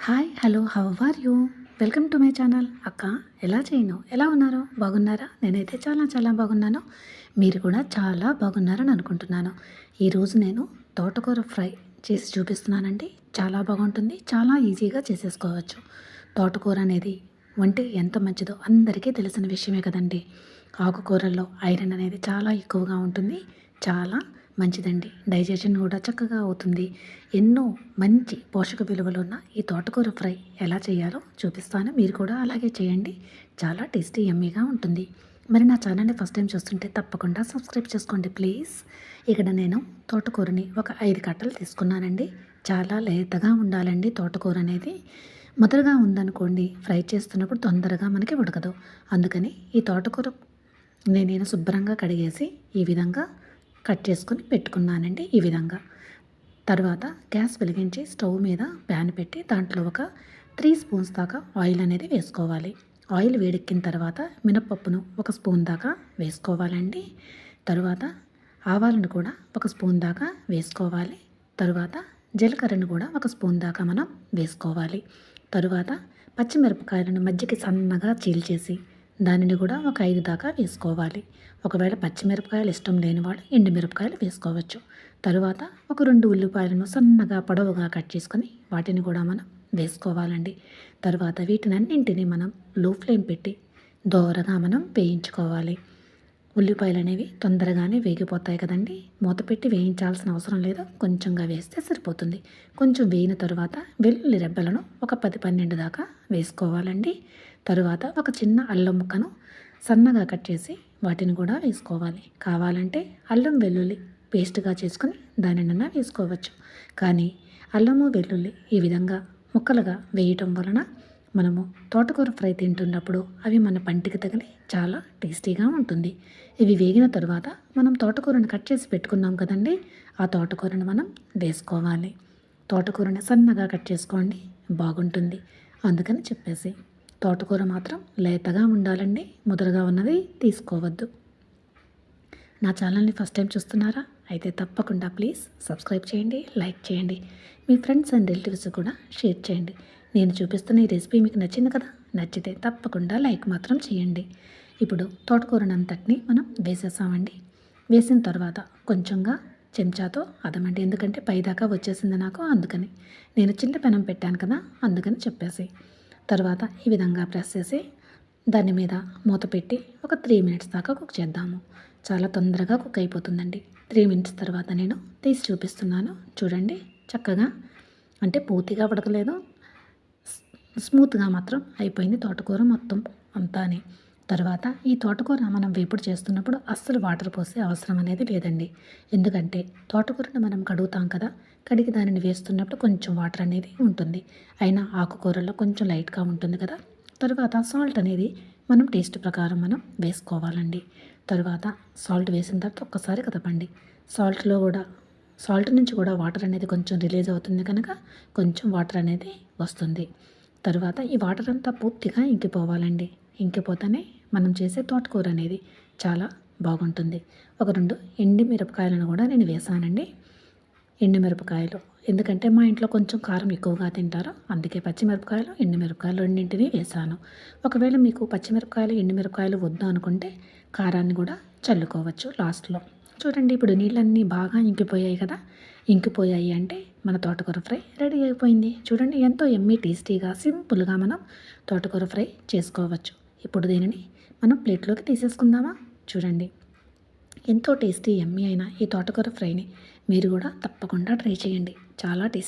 Hi hello how are you welcome to my channel అక్క ఎలా చేయను? ఎలా ఉన్నారు? బాగున్నారా? నేనైతే చాలా చాలా బాగున్నాను. మీరు కూడా చాలా బాగున్నారని అనుకుంటున్నాను. ఈరోజు నేను తోటకూర ఫ్రై చేసి చూపిస్తున్నానండి. చాలా బాగుంటుంది. చాలా ఈజీగా చేసేసుకోవచ్చు. తోటకూర అనేది ఒంటికి ఎంత మంచిదో అందరికీ తెలిసిన విషయమే కదండి. ఆకుకూరల్లో ఐరన్ అనేది చాలా ఎక్కువగా ఉంటుంది. చాలా మంచిదండి. డైజెషన్ కూడా చక్కగా అవుతుంది. ఎన్నో మంచి పోషక విలువలు ఉన్న ఈ తోటకూర ఫ్రై ఎలా చేయాలో చూపిస్తాను. మీరు కూడా అలాగే చేయండి. చాలా టేస్టీ ఎమ్మీగా ఉంటుంది. మరి నా ఛానల్ని ఫస్ట్ టైం చూస్తుంటే తప్పకుండా సబ్స్క్రైబ్ చేసుకోండి ప్లీజ్. ఇక్కడ నేను తోటకూరని ఒక ఐదు కట్టలు తీసుకున్నానండి. చాలా లేతగా ఉండాలండి తోటకూర అనేది. మొదలుగా ఉందనుకోండి ఫ్రై చేస్తున్నప్పుడు తొందరగా మనకి ఉడకదు. అందుకని ఈ తోటకూర నేను శుభ్రంగా కడిగేసి ఈ విధంగా కట్ చేసుకొని పెట్టుకున్నానండి ఈ విధంగా. తర్వాత గ్యాస్ వెలిగించి స్టవ్ మీద ప్యాన్ పెట్టి దాంట్లో ఒక త్రీ స్పూన్స్ దాకా ఆయిల్ అనేది వేసుకోవాలి. ఆయిల్ వేడెక్కిన తర్వాత మినపప్పును ఒక స్పూన్ దాకా వేసుకోవాలండి. తరువాత ఆవాలను కూడా ఒక స్పూన్ దాకా వేసుకోవాలి. తరువాత జీలకర్రను కూడా ఒక స్పూన్ దాకా మనం వేసుకోవాలి. తరువాత పచ్చిమిరపకాయలను మధ్యకి సన్నగా చీల్చేసి దానిని కూడా ఒక ఐదు దాకా వేసుకోవాలి. ఒకవేళ పచ్చిమిరపకాయలు ఇష్టం లేని వాళ్ళు ఎండుమిరపకాయలు వేసుకోవచ్చు. తరువాత ఒక రెండు ఉల్లిపాయలను సన్నగా పొడవుగా కట్ చేసుకొని వాటిని కూడా మనం వేసుకోవాలండి. తర్వాత వీటినన్నింటినీ మనం లో ఫ్లేమ్ పెట్టి దోరగా మనం వేయించుకోవాలి. ఉల్లిపాయలు అనేవి తొందరగానే వేగిపోతాయి కదండి. మూత పెట్టి వేయించాల్సిన అవసరం లేదు. కొంచెంగా వేస్తే సరిపోతుంది. కొంచెం వేయిన తర్వాత వెల్లుల్లి రెబ్బలను ఒక పది పన్నెండు దాకా వేసుకోవాలండి. తరువాత ఒక చిన్న అల్లం ముక్కను సన్నగా కట్ చేసి వాటిని కూడా వేసుకోవాలి. కావాలంటే అల్లం వెల్లుల్లి పేస్ట్గా చేసుకొని దానినన్నా వేసుకోవచ్చు. కానీ అల్లము వెల్లుల్లి ఈ విధంగా ముక్కలుగా వేయటం వలన మనము తోటకూర ఫ్రై తింటున్నప్పుడు అవి మన పంటికి తగిలి చాలా టేస్టీగా ఉంటుంది. ఇవి వేగిన తర్వాత మనం తోటకూరను కట్ చేసి పెట్టుకున్నాం కదండి ఆ తోటకూరను మనం వేసుకోవాలి. తోటకూరని సన్నగా కట్ చేసుకోండి బాగుంటుంది. అందుకని చెప్పేసి తోటకూర మాత్రం లేతగా ఉండాలండి. ముదరగా ఉన్నది తీసుకోవద్దు. నా ఛానల్ని ఫస్ట్ టైం చూస్తున్నారా? అయితే తప్పకుండా ప్లీజ్ సబ్స్క్రైబ్ చేయండి లైక్ చేయండి. మీ ఫ్రెండ్స్ అండ్ రిలేటివ్స్ కూడా షేర్ చేయండి. నేను చూపిస్తున్న ఈ రెసిపీ మీకు నచ్చింది కదా? నచ్చితే తప్పకుండా లైక్ మాత్రం చేయండి. ఇప్పుడు తోటకూరనంతటిని మనం వేసేసామండి. వేసిన తర్వాత కొంచెంగా చెంచాతో అదమండి. ఎందుకంటే పైదాకా వచ్చేసింది నాకు అందుకని. నేను చిన్న పెనం పెట్టాను కదా అందుకని చెప్పేసి. తర్వాత ఈ విధంగా ప్రెస్ చేసి దాని మీద మూత పెట్టి ఒక త్రీ మినిట్స్ దాకా కుక్ చేద్దాము. చాలా తొందరగా కుక్ అయిపోతుందండి. త్రీ మినిట్స్ తర్వాత నేను తీసి చూపిస్తున్నాను. చూడండి చక్కగా అంటే పూర్తిగా ఉడకలేదు. స్మూత్గా మాత్రం అయిపోయింది తోటకూర మొత్తం అంతానే. తర్వాత ఈ తోటకూర మనం వేపుడు చేస్తున్నప్పుడు అస్సలు వాటర్ పోసే అవసరం అనేది లేదండి. ఎందుకంటే తోటకూరను మనం కడుగుతాం కదా కడిగి దానిని వేస్తున్నప్పుడు కొంచెం వాటర్ అనేది ఉంటుంది. అయినా ఆకుకూరలో కొంచెం లైట్గా ఉంటుంది కదా తర్వాత సాల్ట్ అనేది మనం టేస్ట్ ప్రకారం మనం వేసుకోవాలండి. తర్వాత సాల్ట్ వేసిన తర్వాత ఒక్కసారి కదపండి. సాల్ట్లో కూడా సాల్ట్ నుంచి కూడా వాటర్ అనేది కొంచెం రిలీజ్ అవుతుంది కనుక కొంచెం వాటర్ అనేది వస్తుంది. తర్వాత ఈ వాటర్ అంతా పూర్తిగా ఇంకిపోవాలండి. ఇంకిపోతేనే మనం చేసే తోటకూర అనేది చాలా బాగుంటుంది. ఒక రెండు ఎండి మిరపకాయలను కూడా నేను వేసానండి. ఎండు మిరపకాయలు. ఎందుకంటే మా ఇంట్లో కొంచెం కారం ఎక్కువగా తింటారు. అందుకే పచ్చిమిరపకాయలు ఎండుమిరపకాయలు రెండింటిని వేసాను. ఒకవేళ మీకు పచ్చిమిరపకాయలు ఎండుమిరపకాయలు వద్దు అనుకుంటే కారాన్ని కూడా చల్లుకోవచ్చు లాస్ట్లో. చూడండి ఇప్పుడు నీళ్ళన్నీ బాగా ఇంకిపోయాయి కదా. ఇంకిపోయాయి అంటే మన తోటకూర ఫ్రై రెడీ అయిపోయింది. చూడండి ఎంతో ఎమ్మీ టేస్టీగా సింపుల్గా మనం తోటకూర ఫ్రై చేసుకోవచ్చు. ఇప్పుడు దీనిని మనం ప్లేట్లోకి తీసేసుకుందామా? చూడండి. ఎంతో టేస్టీ ఎమ్మీ అయిన ఈ తోటకూర ఫ్రైని మీరు కూడా తప్పకుండా ట్రై చేయండి. చాలా టేస్టీ